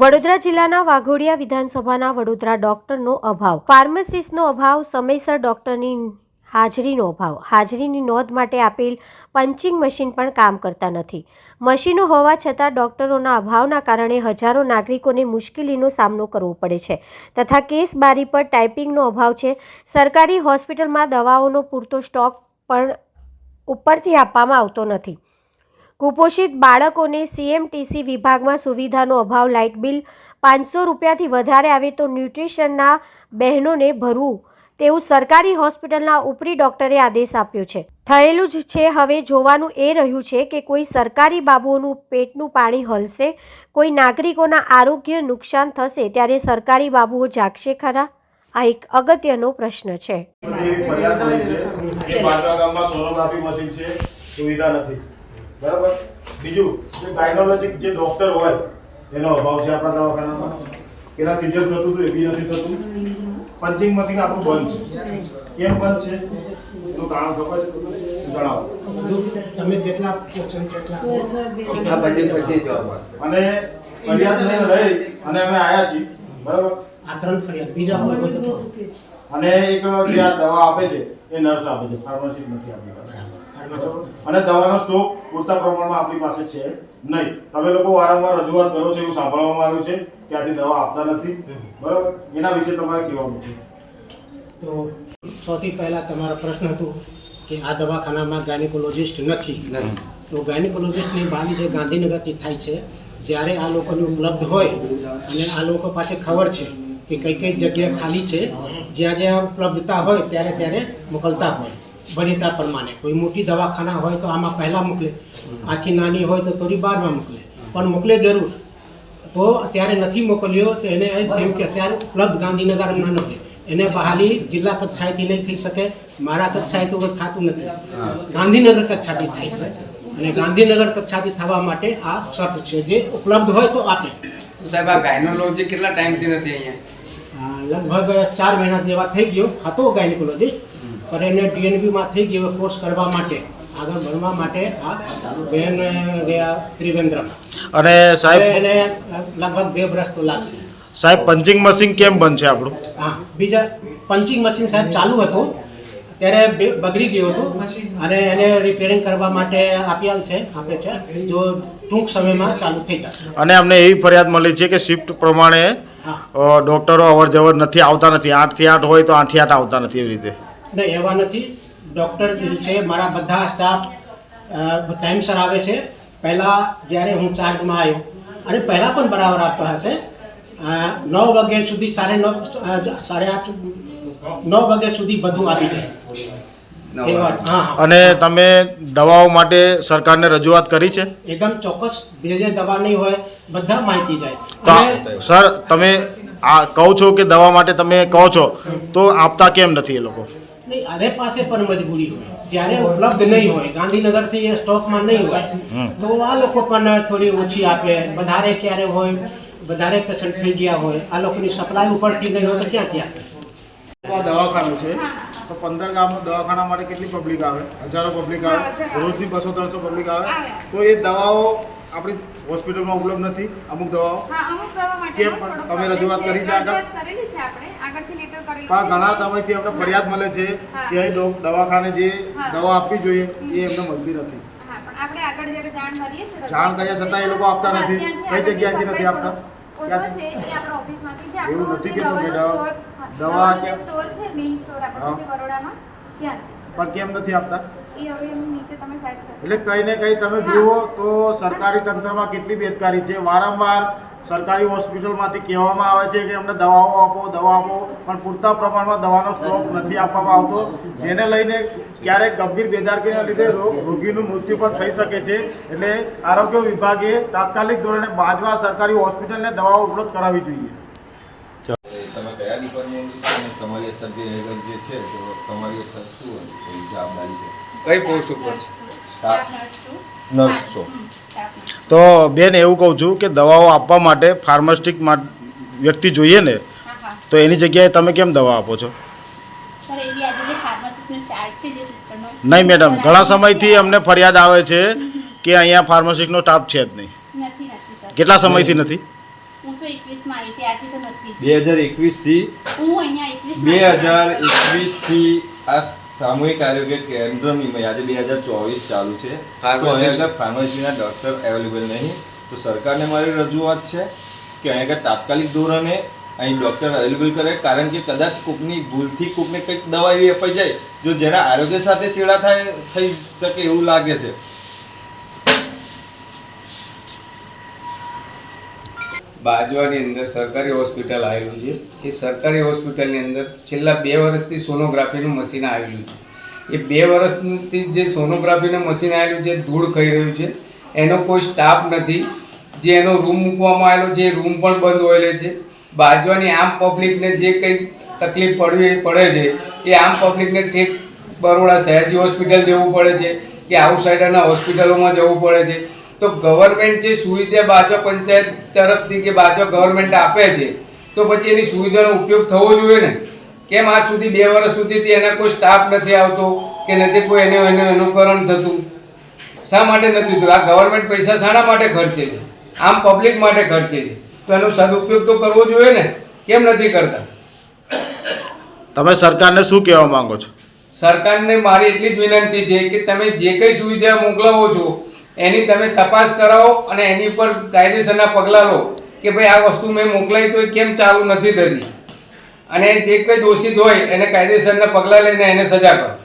વડોદરા જિલ્લાના વાઘોડિયા વિધાનસભાના વડોદરા ડોક્ટરનો અભાવ. ફાર્મસિસ્ટનો અભાવ, સમયસર ડોક્ટરની હાજરીનો અભાવ. હાજરીની નોંધ માટે આપેલ પંચિંગ મશીન પણ કામ કરતા નથી. મશીનો હોવા છતાં ડોક્ટરોના અભાવના કારણે હજારો નાગરિકોને મુશ્કેલીનો સામનો કરવો પડે છે તથા કેસ બારી પર ટાઈપિંગનો અભાવ છે. સરકારી હોસ્પિટલમાં દવાઓનો પૂરતો સ્ટોક પણ ઉપરથી આપવામાં આવતો નથી. કુપોષિત બાળકોને સીએમટીસી વિભાગમાં સુવિધાનો અભાવ, લાઇટ બિલ પાંચસો રૂપિયાથી વધારે આવે તો ન્યુટ્રિશનના બહેનોને ભરવું. તેવું સરકારી હોસ્પિટલના ઉપરી ડોક્ટરે આદેશ આપ્યો છે. થયેલું જ છે, હવે જોવાનું એ રહ્યું છે કે કોઈ સરકારી બાબુઓનું પેટનું પાણી હલશે, કોઈ નાગરિકોના આરોગ્ય નુકસાન થશે, ત્યારે સરકારી બાબુઓ જાગશે ખરા? આ એક અગત્યનો પ્રશ્ન છે, સુવિધા નથી. બરાબર? બીજું જે ગાયનોલોજીક જે ડોક્ટર હોય એનો અભાવ છે આપણા દવાખાનામાં? એના સિઝર થતું હતું એ બી નથી થતું? પંચિંગ મશીન આપણું બંધ છે. કેમ બંધ છે? એનું કારણ ખબર છે? જણાવો. તમે જેટલા જેટલા પછી પછી જવાબ અને ફરિયાદ લઈને લઈ અને અમે આવ્યા છીએ. બરાબર? આ ત્રણ ફરિયાદ. બીજા હોય હોય તો અને એક જે આ દવા આપે છે એ નર્સ આપે છે. ફાર્મસી નથી આપણી પાસે. અને દવાનો સ્ટોક પૂરતા પ્રમાણમાં આપણી પાસે છે નહીં. તમે લોકો વારંવાર રજૂઆત કરો છો એવું સાંભળવામાં આવ્યું છે ત્યાંથી દવા આપતા નથી. બરાબર? એના વિશે તમારે કહેવાનું છે. તો સૌથી પહેલાં તમારો પ્રશ્ન હતો કે આ દવાખાનામાં ગાયનિકોલોજિસ્ટ નથી. તો ગાયનેકોલોજિસ્ટની ભાગી જે ગાંધીનગરથી થાય છે જ્યારે આ લોકોને ઉપલબ્ધ હોય અને આ લોકો પાસે ખબર છે કે કઈ કઈ જગ્યા ખાલી છે જ્યાં જ્યાં ઉપલબ્ધતા હોય ત્યારે ત્યારે મોકલતા હોય. વનિતા પ્રમાણે. કોઈ મોટી દવાખાના હોય તો આમાં પહેલાં મોકલે. આથી નાની હોય તો થોડી બારમાં મોકલે. પણ મોકલે જરૂર. તો અત્યારે નથી મોકલ્યો તો એને થયું કે અત્યારે ઉપલબ્ધ ગાંધીનગરમાં નથી. એને બહાલી જિલ્લા કક્ષાએથી નહીં થઈ શકે. મારા કક્ષાએ તો થતું નથી. ગાંધીનગર કક્ષાથી થાય છે. અને ગાંધીનગર કક્ષાથી થવા માટે આ શર્ત છે. જે ઉપલબ્ધ હોય તો આપે. સાહેબ આ ગાયનોલોજી કેટલા ટાઈમથી નથી અહીંયા? લગભગ ચાર મહિના જેવા થઈ ગયો. હતો ગાયનિકોલોજીસ્ટ પણ એને ડીએનબીમાં થઈ ગયો કોર્સ કરવા માટે આગળ ભણવા માટે આ બેન ગયા ત્રિવેન્દ્રમ. અને સાહેબ એને લગભગ બે વર્ષ તો લાગશે. સાહેબ પંચિંગ મશીન કેમ બનશે આપણું? હા બીજા પંચિંગ મશીન સાહેબ ચાલુ હતું. ત્યારે બગડી ગયું હતું અને એને રિપેરિંગ કરવા માટે આપ્યા છે આપે છે જો ટૂંક સમયમાં ચાલુ થઈ જશે. અને અમને એવી ફરિયાદ મળી છે કે શિફ્ટ પ્રમાણે ડૉક્ટરો અવર જવર નથી આવતા નથી. આઠથી આઠ હોય તો આઠથી આઠ આવતા નથી એવી રીતે. નહીં એવા નથી. ડૉક્ટર છે મારા બધા સ્ટાફ ટાઈમસર આવે છે. પહેલાં જ્યારે હું ચાર્જમાં આવ્યો અને પહેલાં પણ બરાબર આપતા હશે. નવ વાગ્યા સુધી સાડે નવ સાડે આઠ નવ વાગ્યા સુધી બધું આવી જાય. અને તમે દવાઓ માટે સરકારને રજૂઆત કરી છે? એકદમ ચોક્કસ જે જે દવા નહીં હોય બધા માહિતી જાય. તો સર તમે આ કહો છો કે દવા માટે તમે કહો છો તો આપતા કેમ નથી એ લોકો? નહીં અરે પાસે પણ મજબૂરી હોય. જ્યારે ઉપલબ્ધ નહીં હોય ગાંધીનગરથી એ સ્ટોકમાં નહીં હોય તો આ લોકો પણ થોડી ઓછી આપે. વધારે ક્યારે હોય વધારે પેશન્ટ થઈ ગયા હોય આ લોકોની સપ્લાય ઉપરથી નહીં હોય તો ક્યાંથી આપે? દવાખાનું છે. તો પંદર ગામમાં દવાખાના માટે કેટલી પબ્લિક આવે? હજારો પબ્લિક આવે? રોજની બસો ત્રણસો પબ્લિક આવે? તો એ દવાઓ આપણી હોસ્પિટલમાં ઉપલબ્ધ નથી? અમુક દવાઓ? કેમ? પણ તમે રજૂઆત કરી છે આગળ? પણ ઘણા સમયથી અમને ફરિયાદ મળે છે કે અહીં દવાખાને જે દવા આપવી જોઈએ એ એમને મળતી નથી. જાણ કર્યા છતાં એ લોકો આપતા નથી. કઈ જગ્યાએથી નથી આપતા? એવું નથી કે દવા- ક્યાં- સ્ટોર છે મેઇન સ્ટોર આપણો બરોડામાં ત્યાં. પણ કેમ નથી આપતા? એટલે કંઈ ને કંઈ તમે જુઓ તો સરકારી તંત્રમાં કેટલી બેદકારી છે. વારંવાર સરકારી હોસ્પિટલમાંથી કહેવામાં આવે છે કે અમને દવાઓ આપો દવા આપો પણ પૂરતા પ્રમાણમાં દવાનો સ્ટોક નથી આપવામાં આવતો જેને લઈને ક્યારેક ગંભીર બેદારગીના લીધે રોગ રોગીનું મૃત્યુ પણ થઈ શકે છે. એટલે આરોગ્ય વિભાગે તાત્કાલિક ધોરણે બાજવા સરકારી હોસ્પિટલને દવાઓ ઉપલબ્ધ કરાવવી જોઈએ. ડિપાર્ટમેન્ટ તમારી અત્યારે જે હેગર જે છે તો તમારી અત્યારે શું હોય? જવાબદારી છે. કઈ પોસ્ટ ઉપર? નર્સ છો. તો બેન એવું કહું છું કે દવાઓ આપવા માટે ફાર્માસ્ટિક વ્યક્તિ જોઈએ ને તો એની જગ્યાએ તમે કેમ દવા આપો છો? નહીં મેડમ. ઘણા સમયથી અમને ફરિયાદ આવે છે કે અહીંયા ફાર્માસિસ્ટનો સ્ટાફ છે જ નહીં. નથી નથી સર. કેટલા સમયથી નથી? બે હજાર એકવીસથી હું અહીંયા એકવીસ બે હજાર એકવીસથી આ સામૂહિક આરોગ્ય કેન્દ્રની આજે બે હજાર ચોવીસ ચાલુ છે. તો અહીંયા ફાર્મસીના ડૉક્ટર અવેલેબલ નહીં. તો સરકારને મારી રજૂઆત છે કે અહીંયા આગળ તાત્કાલિક ધોરણે અહીં ડૉક્ટર અવેલેબલ કરે. કારણ કે કદાચ કોકની ભૂલથી કોકને કંઈક દવા એવી અપાઈ જાય જો જેના આરોગ્ય સાથે ચેડા થાય થઈ શકે એવું લાગે છે. બાજવાની અંદર સરકારી હોસ્પિટલ આવેલું છે. એ સરકારી હોસ્પિટલની અંદર છેલ્લા બે વર્ષથી સોનોગ્રાફીનું મશીન આવેલું છે. એ બે વર્ષથી જે સોનોગ્રાફીનું મશીન આવેલું છે, ધૂળ ખાઈ રહ્યું છે. એનો કોઈ સ્ટાફ નથી. જે એનો રૂમ મૂકવામાં આવેલો છે, એ રૂમ પણ બંધ હોયેલો છે. બાજવાની આમ પબ્લિકને જે કંઈ તકલીફ પડવી પડે છે, એ આમ પબ્લિકને ઠેક બરોડા સયાજી હોસ્પિટલ જવું પડે છે કે આઉટસાઇડરના હોસ્પિટલોમાં જવું પડે છે. તો ગવર્મેન્ટ જે સુવિધા બાજો પંચાયત તરફથી કે બાજો ગવર્મેન્ટ આપે છે તો પછી એની સુવિધાનો ઉપયોગ થવો જોઈએ ને? કેમ આજ સુધી બે વર્ષ સુધીથી એના કોઈ સ્ટાફ નથી આવતો કે નથી કોઈ એને એનું અનુકરણ થતું? શા માટે નથી થતું? આ ગવર્મેન્ટ પૈસા શાના માટે ખર્ચે છે? આમ પબ્લિક માટે ખર્ચે છે? તો એનો સદુપયોગ તો કરવો જોઈએ ને? કેમ નથી કરતા? તમે સરકારને શું કહેવા માંગો છો? સરકારને મારી એટલી જ વિનંતી છે કે તમે જે કંઈ સુવિધા મોકલાવો છો એની તમે તપાસ કરાવો અને એની ઉપર કાયદેસરના પગલાં લો કે ભાઈ આ વસ્તુ મેં મોકલાવી તો એ કેમ ચાલુ નથી થતી. અને જે કંઈ દોષિત હોય એને કાયદેસરના પગલાં લઈને એને સજા કરો.